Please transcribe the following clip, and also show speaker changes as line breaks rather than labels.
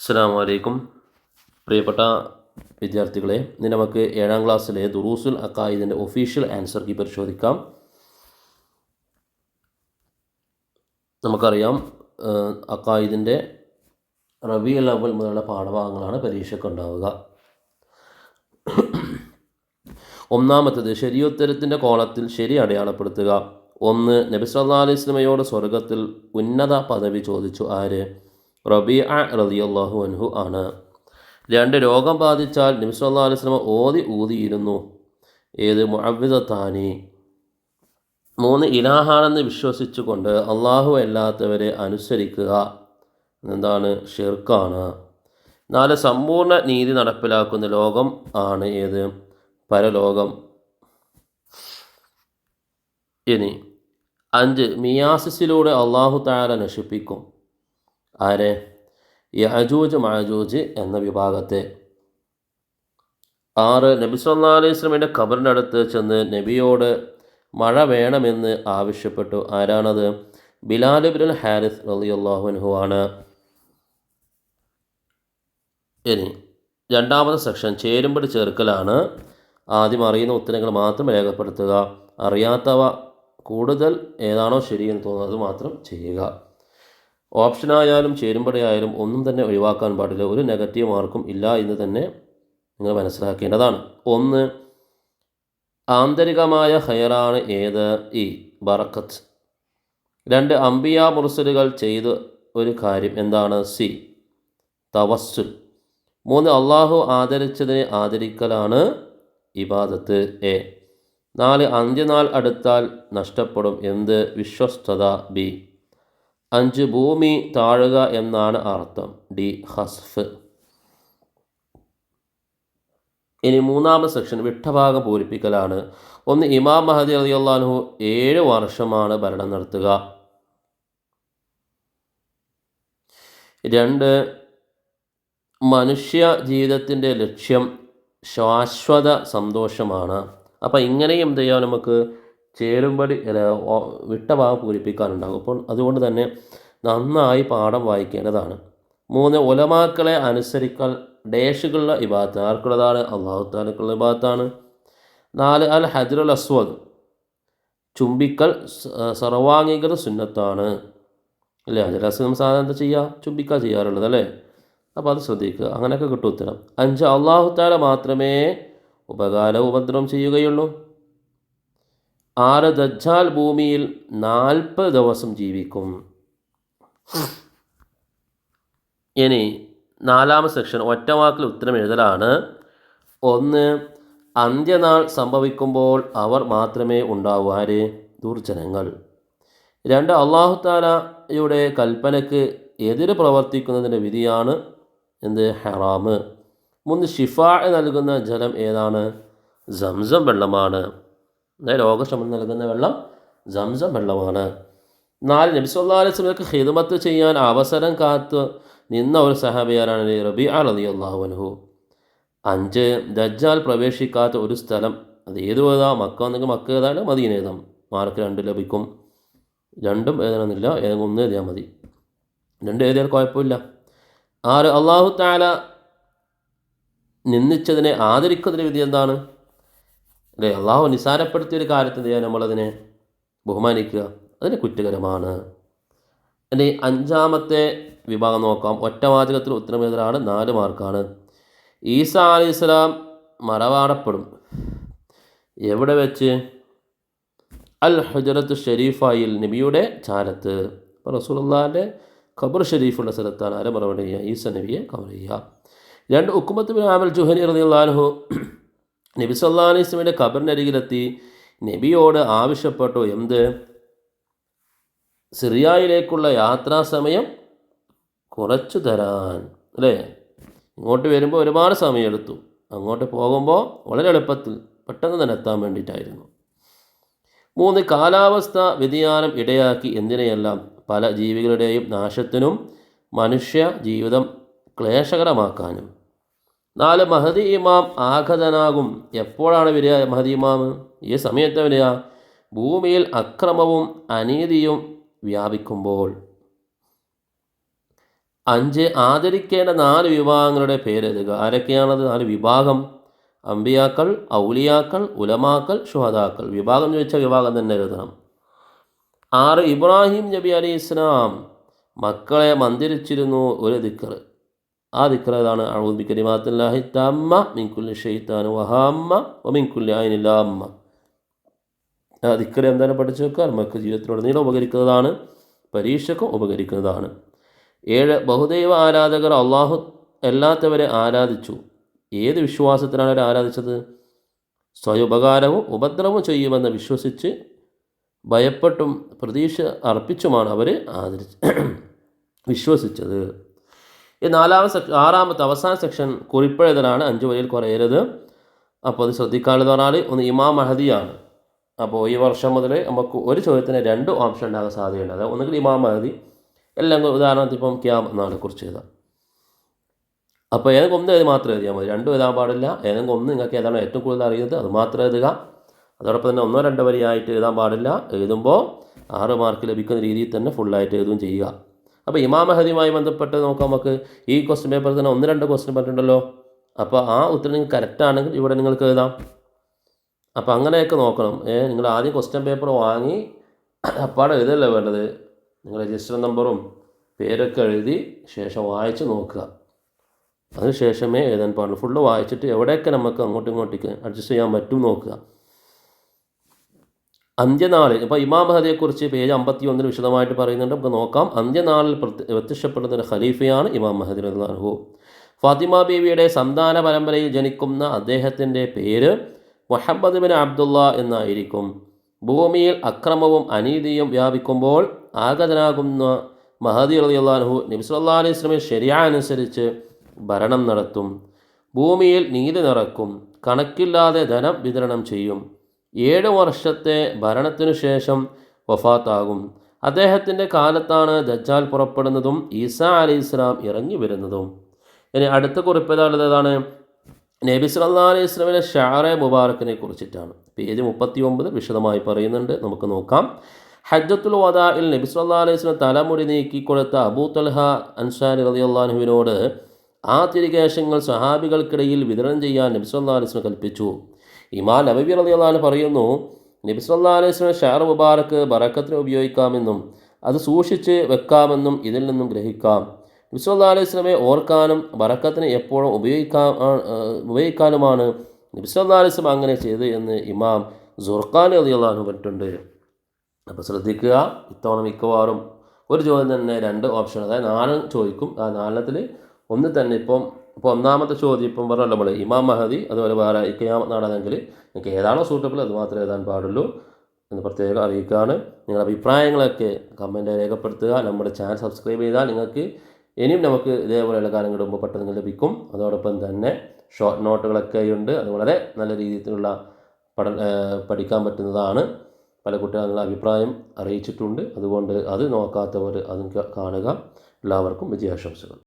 അസ്സാം വലൈക്കും പ്രിയപ്പെട്ട വിദ്യാർത്ഥികളെ ഇനി നമുക്ക് ഏഴാം ക്ലാസ്സിലെ ദുറൂസുൽ അക്കായിദിന്റെ ഒഫീഷ്യൽ ആൻസർ കീ പരിശോധിക്കാം. നമുക്കറിയാം അക്കായിദിന്റെ റബി ലെവൽ മുതലുള്ള പാഠഭാഗങ്ങളാണ് പരീക്ഷയ്ക്ക് ഉണ്ടാവുക. ഒന്നാമത്തത് ശരിയുത്തരത്തിന്റെ കോളത്തിൽ ശരി അടയാളപ്പെടുത്തുക. ഒന്ന് നബി സല്ലല്ലാഹു അലൈഹി വസല്ലമയോട് സ്വർഗത്തിൽ ഉന്നത പദവി ചോദിച്ചു ആര്? റബീഅ റളിയല്ലാഹു അൻഹു ആണ്. രണ്ട് രോഗം ബാധിച്ചാൽ അലൈഹി വസല്ലമ ഓതി ഊതിയിരുന്നു. ഏത്? മുഅവിദത്താനി മൂന്ന് ഇലാഹാണെന്ന് വിശ്വസിച്ചുകൊണ്ട് അള്ളാഹു അല്ലാത്തവരെ അനുസരിക്കുക. എന്താണ് ഷിർക്കാണ്. നാല് സമ്പൂർണ നീതി നടപ്പിലാക്കുന്ന ലോകം ആണ് ഏത്? പരലോകം. ഇനി അഞ്ച് മിയാസിസിലൂടെ അള്ളാഹു താര നശിപ്പിക്കും. ആരെ? യജൂജ് മാജൂജ് എന്ന വിഭാഗത്തെ. ആറ് നബി സല്ലാ അലൈഹി സ്വലമിന്റെ ഖബറിന്റെ അടുത്ത് ചെന്ന് നബിയോട് മഴ വേണമെന്ന് ആവശ്യപ്പെട്ടു. ആരാണത്? ബിലാൽ ബിൻ ഹാരിസ് റളിയല്ലാഹു അൻഹു ആണ്. ഇനി രണ്ടാമത്തെ സെക്ഷൻ ചേരുമ്പടി ചേർക്കലാണ്. ആദ്യം അറിയുന്ന ഉത്തരങ്ങൾ മാത്രം രേഖപ്പെടുത്തുക. അറിയാത്തവ കൂടുതൽ ഏതാണോ ശരിയെന്ന് തോന്നുന്നത് മാത്രം ചെയ്യുക. ഓപ്ഷനായാലും ചേരുമ്പടയായാലും ഒന്നും തന്നെ ഒഴിവാക്കാൻ പാടില്ല. ഒരു നെഗറ്റീവ് മാർക്കും ഇല്ല എന്ന് തന്നെ നിങ്ങൾ മനസ്സിലാക്കേണ്ടതാണ്. ഒന്ന് ആന്തരികമായ ഹയറാണ് ഏത്? ഈ ബറക്കത്ത്. രണ്ട് അംബിയ മുർസലുകൾ ചെയ്ത് ഒരു കാര്യം എന്താണ്? സി തവസ്സുൽ. മൂന്ന് അള്ളാഹു ആദരിച്ചതിനെ ആദരിക്കലാണ് ഇബാദത്ത്. എ നാല് അന്ത്യനാൾ അടുത്താൽ നഷ്ടപ്പെടും. എന്ത്? വിശ്വസ്തത. ബി അഞ്ച് ഭൂമി താഴുക എന്നാണ് അർത്ഥം. ഡി. ഹസ്ഫ്. ഇനി മൂന്നാമത്തെ സെക്ഷൻ വിട്ടഭാഗം പൂരിപ്പിക്കലാണ്. ഒന്ന് ഇമാം മഹദി അലിയുള്ളാഹു ഏഴ് വർഷമാണ് ഭരണം നടത്തുക രണ്ട് മനുഷ്യ ജീവിതത്തിന്റെ ലക്ഷ്യം ശാശ്വത സന്തോഷമാണ്. അപ്പോൾ ഇങ്ങനെയും എന്ത് ചെയ്യാം നമുക്ക്? ഓ- വിട്ട ഭാഗം പൂരിപ്പിക്കാനുണ്ടാകും. അപ്പോൾ അതുകൊണ്ട് തന്നെ നന്നായി പാഠം വായിക്കേണ്ടതാണ്. മൂന്ന് ഒലമാക്കളെ അനുസരിക്കൽ ഡേഷുകളുടെ ഇബാത്ത് ആർക്കുള്ളതാണ്? അള്ളാഹു താലക്കുള്ള ഇബാത്താണ് നാല് അൽ ഹജറുൽ അസ്വദ്. ചുംബിക്കൽ സർവാംഗീകൃത സുന്നത്താണ്. അല്ലേ? ഹജർ അസ്വദ് നമ്മൾ സാധാരണ എന്താ ചെയ്യുക? ചുംബിക്കുക ചെയ്യാറുള്ളത് അല്ലേ? അപ്പോൾ അത് ശ്രദ്ധിക്കുക. അങ്ങനെയൊക്കെ കിട്ടും ഉത്തരം. അഞ്ച് അള്ളാഹു താല മാത്രമേ ഉപകാര ഉപദ്രവം ചെയ്യുകയുള്ളൂ. ആറ് ദജ്ജാൽ ഭൂമിയിൽ നാൽപ്പത് ദിവസം ജീവിക്കും. ഇനി നാലാമത്തെ സെക്ഷൻ ഒറ്റവാക്കിൽ ഉത്തരം എഴുതലാണ്. ഒന്ന് അന്ത്യനാൾ സംഭവിക്കുമ്പോൾ അവർ മാത്രമേ ഉണ്ടാവൂ. ആര്? ദുർജനങ്ങൾ. രണ്ട് അള്ളാഹു താലയുടെ കൽപ്പനയ്ക്ക് എതിര് പ്രവർത്തിക്കുന്നതിന്റെ വിധിയാണ് എന്ത്? ഹറാമ്. മൂന്ന് ഷിഫാ നൽകുന്ന ജലം ഏതാണ്? സംസം വെള്ളമാണ്. അതായത് രോഗശമനം നൽകുന്ന വെള്ളം സംസം വെള്ളമാണ്. നാല് നബിസ്വല്ലാ ഹിദമത്ത് ചെയ്യാൻ അവസരം കാത്ത് നിന്ന ഒരു സഹാബിയാരാണ് റബി അലി അള്ളാഹുനഹു അഞ്ച് ദജ്ജാൽ പ്രവേശിക്കാത്ത ഒരു സ്ഥലം അത് ഏത് ഏതാ മക്ക എന്നെങ്കിൽ മക്ക ഏതാണ്? മദീന ഏതാം മാർക്ക് രണ്ട് ലഭിക്കും. രണ്ടും എഴുതണമെന്നില്ല ഏതെങ്കിലും ഒന്ന് എഴുതിയാൽ മതി. രണ്ട് എഴുതിയാൽ കുഴപ്പമില്ല. ആറ് അള്ളാഹു താല നിന്ദിച്ചതിനെ ആദരിക്കുന്നതിന് വിധി എന്താണ്? അല്ലേ അള്ളാഹു നിസാരപ്പെടുത്തിയ ഒരു കാര്യത്തിന് ചെയ്യാൻ നമ്മളതിനെ ബഹുമാനിക്കുക. അതിന് കുറ്റകരമാണ്. അല്ലെ അഞ്ചാമത്തെ വിഭാഗം നോക്കാം. ഒറ്റവാചകത്തിൽ ഉത്തരം നാല് മാർക്കാണ്. ഈസ അലി ഇസ്ലാം മറവാടപ്പെടും. എവിടെ വെച്ച്? അൽ ഹജറത്ത് ഷെരീഫായിൽ നബിയുടെ ചാരത്ത്. അപ്പോൾ റസൂലുള്ളാഹിന്റെ ഖബർ ഷെരീഫുള്ള സ്ഥലത്താണ്. ആരെ മറവട ചെയ്യുക? ഈസ നബിയെ കവർ ചെയ്യുക. രണ്ട് ഉക്കുമത്ത് ബിൻ ആമൽ ജുഹനി റളിയല്ലാഹു നബി സല്ലാ അലൈഹി സ്വലമിന്റെ ഖബറിനരികിലെത്തി. നബിയോട് ആവശ്യപ്പെട്ടു എന്ത്? സിറിയയിലേക്കുള്ള യാത്രാസമയം കുറച്ചു തരാൻ. അല്ലേ? ഇങ്ങോട്ട് വരുമ്പോൾ ഒരുപാട് സമയമെടുത്തു. അങ്ങോട്ട് പോകുമ്പോൾ വളരെ എളുപ്പത്തിൽ പെട്ടെന്ന് തന്നെ എത്താൻ വേണ്ടിയിട്ടായിരുന്നു. മൂന്ന് കാലാവസ്ഥ വ്യതിയാനം ഇടയാക്കി എന്തിനെയെല്ലാം? പല ജീവികളുടെയും നാശത്തിനും മനുഷ്യ ജീവിതം ക്ലേശകരമാക്കാനും. നാല് മഹദി ഇമാം ആഘതനാകും എപ്പോഴാണ് വരിക മഹദി ഇമാം ഈ സമയത്ത് വരിക. ഭൂമിയിൽ അക്രമവും അനീതിയും വ്യാപിക്കുമ്പോൾ. അഞ്ച് ആദരിക്കേണ്ട നാല് വിഭാഗങ്ങളുടെ പേരെഴുതുക. ആരൊക്കെയാണത്? നാല് വിഭാഗം. അമ്പിയാക്കൾ ഔലിയാക്കൾ ഉലമാക്കൾ ഷുഹദാക്കൾ വിഭാഗം ചോദിച്ച വിഭാഗം തന്നെ എഴുതണം. ആറ് ഇബ്രാഹിം നബി അലി ഇസ്ലാം മക്കളെ മന്ദിരിച്ചിരുന്നു ഒരു ദിക്കർ ആ ദിക്കർ ഏതാണ്? തമ്മ മിൻകുല്ലി ഷെയ്ത്താൻ വഹാമ്മ ഒമിൻകുല്ലി അയിനില്ലാമ്മ ആ ദിക്കർ എന്താണ് പഠിച്ചു വെക്കുക? നമുക്ക് ജീവിതത്തിലൂടെ നീളം ഉപകരിക്കുന്നതാണ് പരീക്ഷക്കും ഉപകരിക്കുന്നതാണ്. ഏഴ് ബഹുദൈവ ആരാധകർ അള്ളാഹു അല്ലാത്തവരെ ആരാധിച്ചു. ഏത് വിശ്വാസത്തിനാണ് അവർ ആരാധിച്ചത്? സ്വയുപകാരവും ഉപദ്രവവും ചെയ്യുമെന്ന് വിശ്വസിച്ച് ഭയപ്പെട്ടും പ്രതീക്ഷ അർപ്പിച്ചുമാണ് അവർ ആദരിച്ച് വിശ്വസിച്ചത്. ഈ നാലാമത്തെ സെക്ഷൻ ആറാമത്തെ അവസാന സെക്ഷൻ കുറിപ്പെഴുതലാണ് അഞ്ച് വരിയിൽ കുറയരുത്. അപ്പോൾ അത് ശ്രദ്ധിക്കാനുള്ളത് പറഞ്ഞാൽ ഒന്ന് ഇമാം മഹദിയാണ്. അപ്പോൾ ഈ വർഷം മുതൽ നമുക്ക് ഒരു ചോദ്യത്തിന് രണ്ട് ഓപ്ഷൻ ഉണ്ടാകാൻ സാധ്യതയുണ്ട്. അതായത് ഒന്നുകിൽ ഇമാം മഹദി എല്ലാം ഉദാഹരണത്തിൽ ഇപ്പം ക്യാം എന്നാണ് കുറിച്ച് എഴുതാം. അപ്പോൾ ഏതെങ്കിലും ഒന്ന് എഴുതി മാത്രം എഴുതിയാൽ മതി. രണ്ടും എഴുതാൻ പാടില്ല. ഏതെങ്കിലും ഒന്ന് നിങ്ങൾക്ക് ഏതാണ് ഏറ്റവും കൂടുതൽ അറിയുന്നത് അത് മാത്രം എഴുതുക. അതോടൊപ്പം തന്നെ ഒന്നോ രണ്ടോ വരിയായിട്ട് എഴുതാൻ പാടില്ല. എഴുതുമ്പോൾ ആറ് മാർക്ക് ലഭിക്കുന്ന രീതിയിൽ തന്നെ ഫുള്ളായിട്ട് എഴുതുകയും ചെയ്യുക. അപ്പോൾ ഇമാം മഹദിയുമായി ബന്ധപ്പെട്ട് നോക്കാം നമുക്ക്. ഈ ക്വസ്റ്റ്യൻ പേപ്പർ തന്നെ ഒന്ന് രണ്ട് ക്വസ്റ്റ്യൻ പറഞ്ഞിട്ടുണ്ടല്ലോ അപ്പോൾ ആ ഉത്തരം നിങ്ങൾക്ക് കറക്റ്റ് ആണെങ്കിൽ ഇവിടെ നിങ്ങൾക്ക് എഴുതാം. അപ്പോൾ അങ്ങനെയൊക്കെ നോക്കണം. ഏ നിങ്ങൾ ആദ്യം ക്വസ്റ്റ്യൻ പേപ്പർ വാങ്ങി അപ്പാടെ എഴുതല്ലേ വേണ്ടത്? നിങ്ങൾ രജിസ്റ്റർ നമ്പറും പേരൊക്കെ എഴുതി ശേഷം വായിച്ച് നോക്കുക. അതിനുശേഷമേ എഴുതാൻ പാടുള്ളൂ. ഫുള്ള് വായിച്ചിട്ട് എവിടെയൊക്കെ നമുക്ക് അങ്ങോട്ടും ഇങ്ങോട്ടേക്ക് അഡ്ജസ്റ്റ് ചെയ്യാൻ പറ്റും നോക്കുക. അന്ത്യനാളിൽ ഇപ്പോൾ ഇമാം മഹദിയെക്കുറിച്ച് പേജ് അമ്പത്തി ഒന്നിൽ വിശദമായിട്ട് പറയുന്നുണ്ട്. നമുക്ക് നോക്കാം. അന്ത്യനാളിൽ വ്യത്യക്ഷപ്പെടുന്ന ഒരു ഖലീഫയാണ് ഇമാം മഹദി റഹ്ലാൻഹു ഫാത്തിമ ബീവിയുടെ സന്താന പരമ്പരയിൽ ജനിക്കുന്ന അദ്ദേഹത്തിന്റെ പേര് മുഹമ്മദ് ബിൻ അബ്ദുള്ള എന്നായിരിക്കും. ഭൂമിയിൽ അക്രമവും അനീതിയും വ്യാപിക്കുമ്പോൾ ആഗതനാകുന്ന മഹദി റളിയല്ലാഹു നബി സല്ലല്ലാഹു അലൈഹി വസല്ലമയുടെ ശരിയ അനുസരിച്ച് ഭരണം നടത്തും. ഭൂമിയിൽ നീതി നിറക്കും. കണക്കില്ലാതെ ധനം വിതരണം ചെയ്യും. ഏഴ് വർഷത്തെ ഭരണത്തിനു ശേഷം വഫാത്താകും. അദ്ദേഹത്തിന്റെ കാലത്താണ് ദജ്ജാൽ പുറപ്പെടുന്നതും ഈസാ അലി ഇസ്ലാം ഇറങ്ങി വരുന്നതും. ഇനി അടുത്ത കുറിപ്പേതാണുള്ളതാണ് നബി സല്ലാ അലൈഹി ഇസ്ലാമിലെ ഷാറെ മുബാറക്കിനെ കുറിച്ചിട്ടാണ്. പേജ് മുപ്പത്തി ഒമ്പത് വിശദമായി പറയുന്നുണ്ട്. നമുക്ക് നോക്കാം. ഹജ്ജത്തുൽ വദാഇൽ നബി സല്ലാ അലൈഹി സ്വലം തലമുടി നീക്കിക്കൊടുത്ത അബൂ തൽഹ അൻസാരി അള്ളാഹുവിനോട് ആ തിരികേശങ്ങൾ സഹാബികൾക്കിടയിൽ വിതരണം ചെയ്യാൻ നബി സല്ലാ അലൈഹി കൽപ്പിച്ചു. ഇമാം നബി റളിയല്ലാഹു പറയുന്നു നബി സല്ലാ ഷാർ മുബാറക്ക് ബറക്കത്തിന് ഉപയോഗിക്കാമെന്നും അത് സൂക്ഷിച്ച് വെക്കാമെന്നും ഇതിൽ നിന്നും ഗ്രഹിക്കാം. നബി അലൈഹി സ്വലമെ ഓർക്കാനും ബറക്കത്തിന് എപ്പോഴും ഉപയോഗിക്കാൻ ഉപയോഗിക്കാനുമാണ് നബി അലൈഹി സ്വലം അങ്ങനെ ചെയ്ത് എന്ന് ഇമാം സുർഖാൻ റളിയല്ലാഹു പറഞ്ഞിട്ടുണ്ട്. അപ്പോൾ ശ്രദ്ധിക്കുക ഇത്തവണ മിക്കവാറും ഒരു ചോദ്യം തന്നെ രണ്ട് ഓപ്ഷൻ അതായത് നാല് ചോദിക്കും. ആ നാലെണ്ണത്തിൽ ഒന്ന് തന്നെ ഇപ്പം ഇപ്പോൾ ഒന്നാമത്തെ ചോദ്യം ഇപ്പം പറഞ്ഞല്ലോ നമ്മൾ ഇമാം മഹദി അതുപോലെ വേറെ ഇക്കയാം നാടാണെങ്കിൽ നിങ്ങൾക്ക് ഏതാണോ സൂട്ടബിൾ അത് മാത്രമേ എഴുതാൻ പാടുള്ളൂ എന്ന് പ്രത്യേകം അറിയിക്കുകയാണ്. നിങ്ങളുടെ അഭിപ്രായങ്ങളൊക്കെ കമന്റ് രേഖപ്പെടുത്തുക. നമ്മുടെ ചാനൽ സബ്സ്ക്രൈബ് ചെയ്താൽ നിങ്ങൾക്ക് ഇനിയും നമുക്ക് ഇതേപോലെയുള്ള കാര്യങ്ങൾ മുമ്പ് പെട്ടെന്ന് ലഭിക്കും. അതോടൊപ്പം തന്നെ ഷോർട്ട് നോട്ടുകളൊക്കെ ഉണ്ട്. അത് വളരെ നല്ല രീതിയിലുള്ള പഠ പഠിക്കാൻ പറ്റുന്നതാണ്. പല കുട്ടികളുടെ അഭിപ്രായം അറിയിച്ചിട്ടുണ്ട്. അതുകൊണ്ട് അത് നോക്കാത്തവർ അത് കാണുക. എല്ലാവർക്കും വിജയാശംസകൾ.